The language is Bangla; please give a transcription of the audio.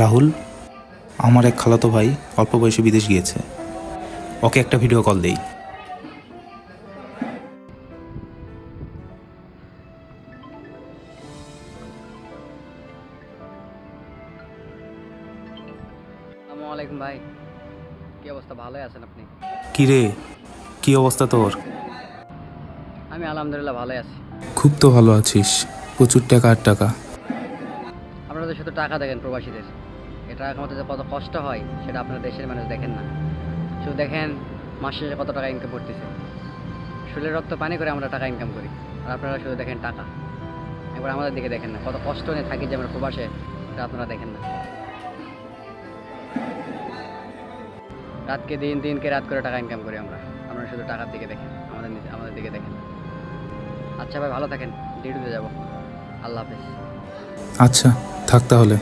রাহুল আমার এক খালাতো ভাই অল্প বয়সে বিদেশ গিয়েছে। ওকে একটা ভিডিও কল দেই। আসসালামু ভাই। কি অবস্থা? ভালোই আছেন আপনি? কি রে? কি অবস্থা তোর? আমি আলহামদুলিল্লাহ ভালোই আছি। খুব তো ভালো আছিস। প্রচুর টাকা আর টাকা। শুধু টাকা দেখেন প্রবাসীদের। এ টাকা কামাতে যে কত কষ্ট হয়, সেটা আপনার দেশের মানুষ দেখেন না। শুধু দেখেন, মাস শেষে কত টাকা ইনকাম করতেছে। শুলের রক্ত পানি করে আমরা টাকা ইনকাম করি। আর আপনারা শুধু দেখেন টাকা। একবার আমাদের দিকে দেখেন না, কত কষ্ট নিয়ে থাকি যে আমরা প্রবাসে সেটা আপনারা দেখেন না। রাতকে দিন, দিনকে রাত করে টাকা ইনকাম করি আমরা। আপনারা শুধু টাকার দিকে দেখেন, আমাদের আমাদের দিকে দেখেন আচ্ছা ভাই, ভালো থাকেন। ডিউটিতে যাব। আল্লাহ হাফিজ। আচ্ছা। থাক তাহলে।